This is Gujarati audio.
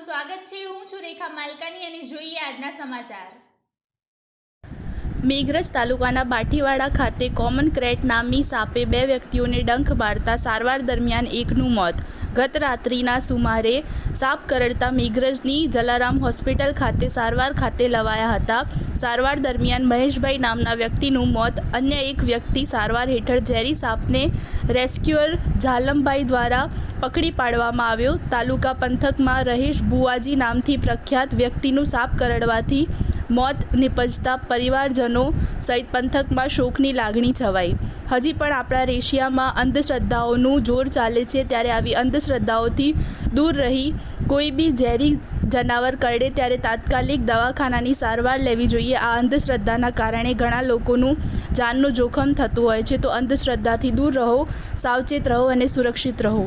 સ્વાગત છે. હું છું રેખા માલકાની અને જોઈએ આજના સમાચાર. મેઘરજ તાલુકાના બાઠીવાડા ખાતે કોમન ક્રેટ નામની સાપે બે વ્યક્તિઓને ડંખ મારતા સારવાર દરમિયાન એકનું મોત. ગત રાત્રિના સુમારે સાપ કરડતા મેઘરજની જલારામ હોસ્પિટલ ખાતે સારવાર ખાતે લવાયા હતા. સારવાર દરમિયાન મહેશભાઈ નામના વ્યક્તિનું મોત. અન્ય એક વ્યક્તિ સારવાર હેઠળ ઝેરી સાપને રેસ્ક્યુઅર ઝાલમભાઈ દ્વારા પકડી પાડવામાં આવ્યો. તાલુકા પંથકમાં રહેશ બુઆજી નામથી પ્રખ્યાત વ્યક્તિનું સાપ કરડવાથી મોત નિપજતા પરિવારજનો સહિત પંથકમાં શોકની લાગણી છવાઈ. હજી પણ આપણા રેશિયામાં અંધશ્રદ્ધાઓનું જોર ચાલે છે ત્યારે આવી અંધશ્રદ્ધાઓથી દૂર રહી કોઈ બી ઝેરી જનાવર કરડે ત્યારે તાત્કાલિક દવાખાનાની સારવાર લેવી જોઈએ. આ અંધશ્રદ્ધાના કારણે ઘણા લોકોનું જાનનું જોખમ થતું હોય છે. તો અંધશ્રદ્ધાથી દૂર રહો, સાવચેત રહો અને સુરક્ષિત રહો.